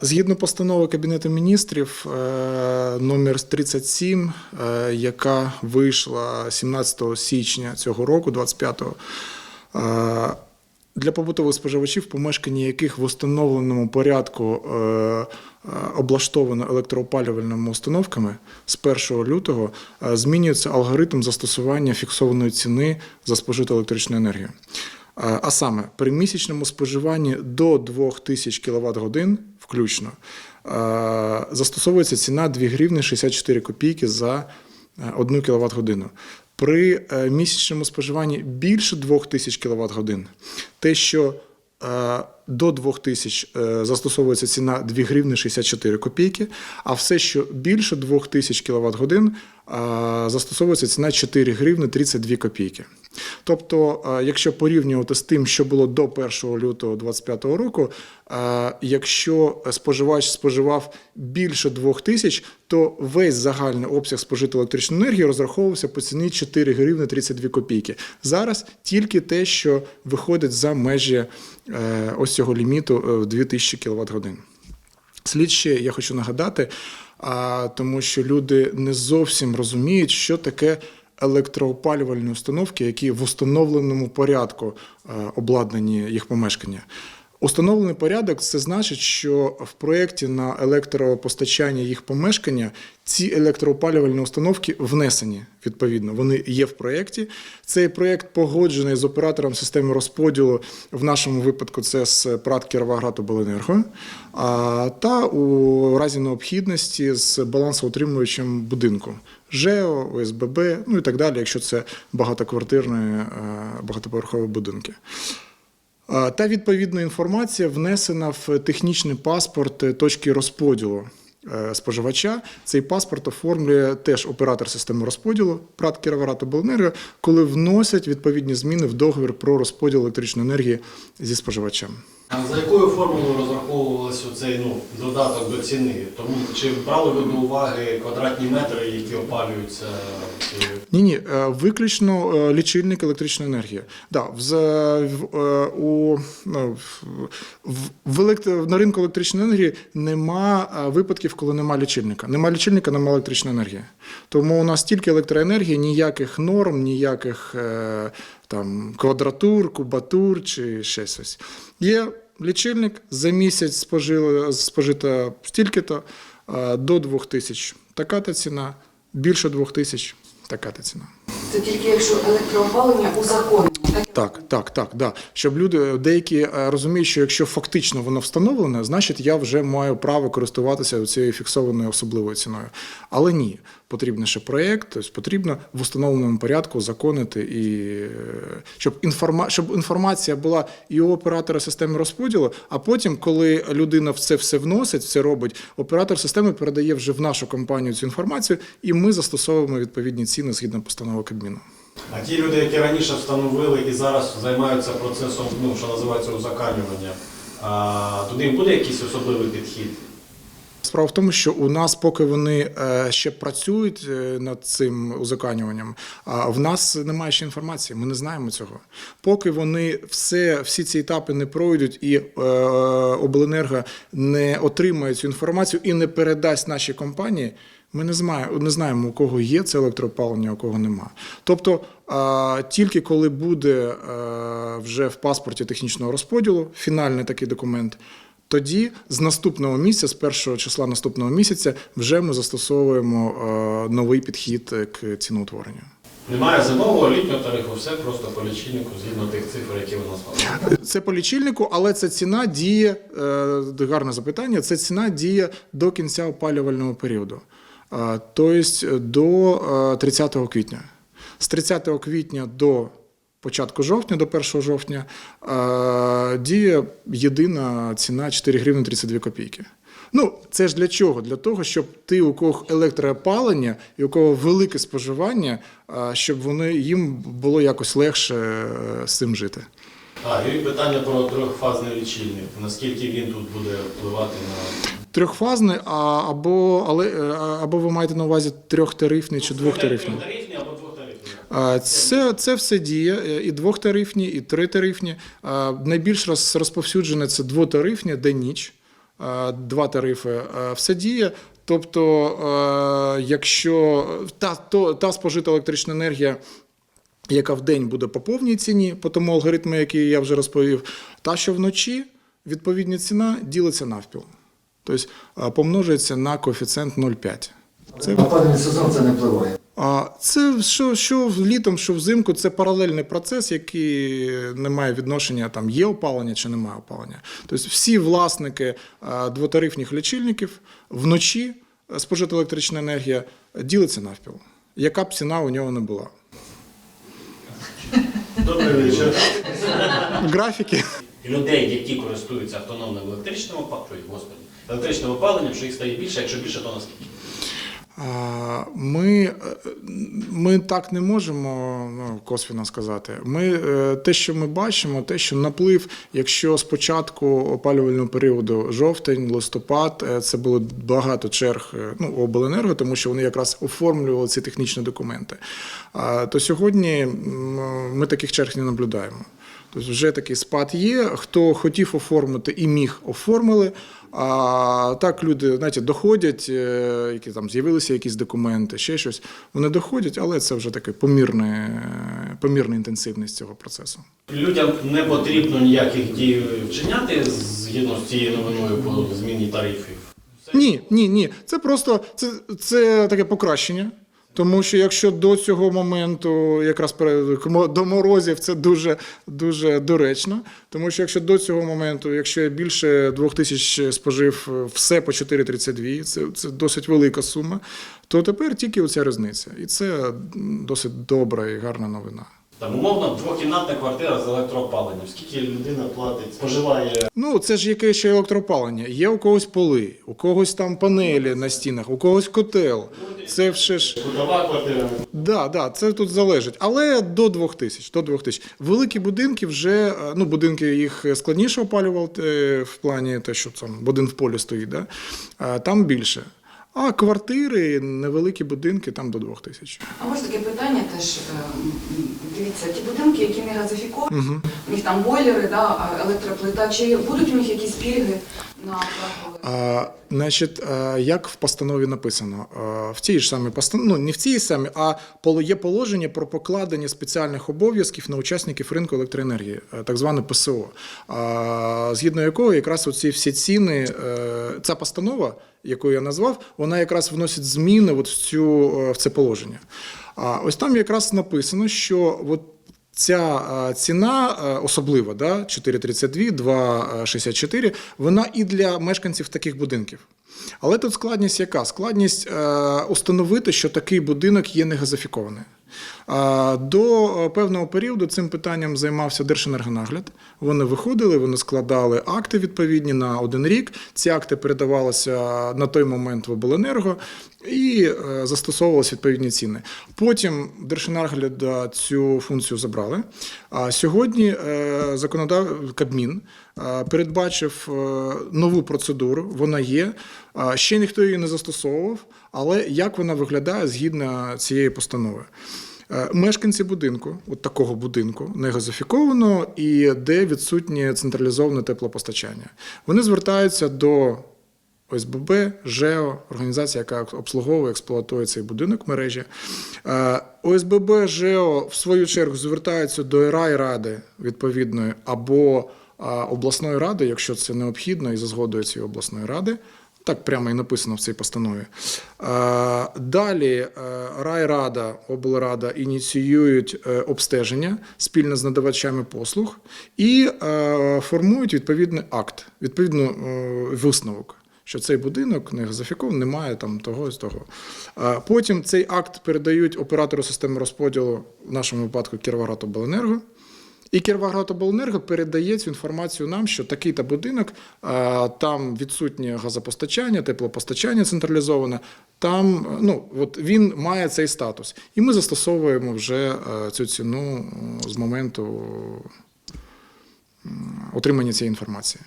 Згідно постанови Кабінету міністрів е, номер 37, е, яка вийшла 17 січня цього року, 25-го, е, для побутових споживачів, помешкання яких в установленому порядку облаштовано електроопалювальними установками, з 1 лютого змінюється алгоритм застосування фіксованої ціни за спожиту електричну енергію. Е, А саме при місячному споживанні до 2000 кВт годин включно е, застосовується ціна 2 гривні 64 копійки за 1 кВт годину. При е, місячному споживанні більше 2000 кВт годин, те, що е, до 2000 е, застосовується ціна 2 гривні 64 копійки, а все, що більше 2000 кВт годин, застосовується ціна 4 гривні 32 копійки. Тобто, е, якщо порівнювати з тим, що було до 1 лютого 2025 року, е, якщо споживач споживав більше 2000, то весь загальний обсяг спожитої електричної енергії розраховувався по ціні 4 гривні 32 копійки. Зараз тільки те, що виходить за межі ось цього ліміту е, в 2000 кВт годин. Слід ще я хочу нагадати, тому що люди не зовсім розуміють, що таке електроопалювальні установки, які в установленому порядку е, обладнані їх помешкання. Установлений порядок це значить, що в проєкті на електропостачання їх помешкання ці електроопалювальні установки внесені відповідно. Вони є в проєкті. Цей проєкт погоджений з оператором системи розподілу. В нашому випадку це з ПРАТ Кіровоградобленерго, та у разі необхідності з балансоутримувачем будинку. ЖЕО, ОСББ, ну і так далі, якщо це багатоквартирні е, багатоповерхові будинки. Та відповідна інформація внесена в технічний паспорт е, точки розподілу е, споживача. Цей паспорт оформлює теж оператор системи розподілу ПРАТ Кіровоградобленерго, коли вносять відповідні зміни в договір про розподіл електричної енергії зі споживачем. А за якою формулою розраховувався цей ну, додаток до ціни? Тому чи брали ви до уваги квадратні метри, які опалюються? Ні, ні, виключно е, лічильник електричної енергії. Да, в, е, у, ну, в, електро- на ринку електричної енергії нема е, випадків, коли нема лічильника. Нема лічильника, нема електричної енергії. Тому у нас тільки електроенергія, ніяких норм, ніяких е, там, квадратур, кубатур чи ще щось. Є лічильник, за місяць спожили, спожито стільки-то до до 2000. Така та ціна, більше 2000 така та ціна. Це тільки якщо електроопалення у так? Так, так, так, да. Щоб люди деякі е, розуміють, що якщо фактично воно встановлене, значить я вже маю право користуватися цією фіксованою особливою ціною. Але ні, потрібен ще проєкт, тобто потрібно в установленому порядку законити і е, щоб інформа... щоб інформація була і у оператора системи розподілу. А потім, коли людина в це все вносить, все робить, оператор системи передає вже в нашу компанію цю інформацію, і ми застосовуємо відповідні ціни згідно постанови Кабміну. А ті люди, які раніше встановили і зараз займаються процесом, ну, що називається узакалювання, а, до буде якийсь особливий підхід? Справа в тому, що у нас, поки вони е, ще працюють е, над цим узаканюванням, в нас немає ще інформації. Ми не знаємо цього. Поки вони все, всі ці етапи не пройдуть і е, обленерго не отримає цю інформацію і не передасть нашій компанії. Ми не знаємо, не знаємо, у кого є це електроопалення, у кого нема. Тобто тільки коли буде а, вже в паспорті технічного розподілу фінальний такий документ, тоді з наступного місяця, з першого числа наступного місяця, вже ми застосовуємо а, новий підхід е, к ціноутворенню. Немає зимового літнього тарифу, все просто по лічильнику згідно тих цифр, які ви назвали. Це по лічильнику, але ця ціна діє е, гарне запитання. Ця ціна діє до кінця опалювального періоду, Е, тобто до е, 30 квітня. З 30 квітня до початку жовтня, до 1 жовтня, діє єдина ціна 4 гривні 32 копійки. Ну, це ж для чого? Для того, щоб ти, у кого електроопалення і у кого велике споживання, щоб вони їм було якось легше е, з цим жити. А, і питання про трьохфазний лічильник. Наскільки він тут буде впливати на Трьохфазний, а, або, але, е, або ви маєте на увазі трьохтарифний чи двохтарифний? Це, це все діє е, і двохтарифні, і тритарифні. Найбільш роз- розповсюджене це двотарифні день-ніч. е, два тарифи, все діє. Тобто, якщо та, то, та спожита електрична енергія, яка в день буде по повній ціні, по тому алгоритму, який я вже розповів, та що вночі відповідна ціна ділиться навпіл. Тобто помножується на коефіцієнт 0,5. Це На сезон це не впливає. а це що, що літом, що взимку, це паралельний процес, який не має відношення, там є опалення чи немає опалення. Тобто всі власники двотарифних лічильників вночі спожита електрична енергія ділиться навпіл. Яка б ціна у нього не була? Добрий вечір. Графіки. Людей, які користуються автономним електричним опаленням, господи, електричним опаленням, що їх стає більше, якщо більше, то наскільки? Ми, е, ми так не можемо ну, косвіно сказати. Ми, е, те, що ми бачимо, те, що наплив, якщо з початку опалювального періоду жовтень, листопад, е, це було багато черг ну, обленерго, тому що вони якраз оформлювали ці технічні документи. То сьогодні ми таких черг не наблюдаємо. Тобто вже такий спад є. Хто хотів оформити і міг, оформили. А так люди, знаєте, доходять, е, які там з'явилися якісь документи, ще щось. Вони доходять, але це вже таке помірне, помірна інтенсивність цього процесу. Людям не потрібно ніяких дій вчиняти згідно з цією новиною по зміні тарифів. Ні, ні, ні. Це просто це, це таке покращення. Тому що якщо до цього моменту, якраз до морозів, це дуже дуже доречно. Тому що якщо до цього моменту, якщо я більше двох тисяч спожив е, все по 4,32, це, це досить велика сума, то тепер тільки оця різниця. І це досить добра і гарна новина. Там умовно двокімнатна квартира з електроопаленням. Скільки людина платить, споживає Ну, це ж яке ще електропалення. Є у когось поли, у когось там панелі на стінах, у когось котел. Це все ж. кутова квартира. Да, да, це тут залежить. Але до 2000, до 2000. Великі будинки вже, е, ну, будинки їх складніше опалювати е, в плані те, що там один в полі стоїть, да? а там більше. А квартири, невеликі будинки, там до 2000. А може таке питання теж, е, дивіться, ті будинки, які не газифіковані, у них там бойлери, да, електроплита, чи будуть у них якісь пільги на? А, значить, а, як в постанові написано, а, в тій ж самій постанові, ну не в цій самій, а є положення про покладення спеціальних обов'язків на учасників ринку електроенергії, е, так зване ПСО, згідно якого якраз оці всі ціни, е, ця постанова, яку я назвав, вона якраз вносить зміни от в, цю, е, в це положення. А ось там якраз написано, що от Ця е, ціна е, особлива, да, 4,32, 2,64, вона і для мешканців таких будинків. Але тут складність яка? Складність установити, що такий будинок є негазифікований. Е, До е, певного періоду цим питанням займався Держенергонагляд. Вони виходили, вони складали акти відповідні на один рік. Ці акти передавалися на той момент в обленерго і е, застосовувалися відповідні ціни. Потім Держенерgoгляд е, цю функцію забрали. А сьогодні е, законодав Кабмін е, передбачив е, нову процедуру. Вона є. Ще ніхто її не застосовував, але як вона виглядає згідно цієї постанови? Е, Мешканці будинку, от такого будинку, не газифікованого і де відсутнє централізоване теплопостачання, вони звертаються до ОСББ, ЖЕО, організація, яка обслуговує, експлуатує цей будинок мережі. Е, ОСББ, ЖЕО, в свою чергу, звертаються до райради відповідної або обласної ради, якщо це необхідно, і за згодою цієї обласної ради. Так прямо і написано в цій постанові. Далі е, райрада, облрада ініціюють е, обстеження спільно з надавачами послуг і е, формують відповідний акт, відповідно е, висновок. Що цей будинок не газифікований, немає там того і того. Потім цей акт передають оператору системи розподілу, в нашому випадку Кіровоградобленерго. І Кіровоградобленерго передає цю інформацію нам, що такий-то будинок, там відсутнє газопостачання, теплопостачання централізоване, там ну, от він має цей статус. І ми застосовуємо вже е, цю ціну е, з моменту отримання цієї інформації.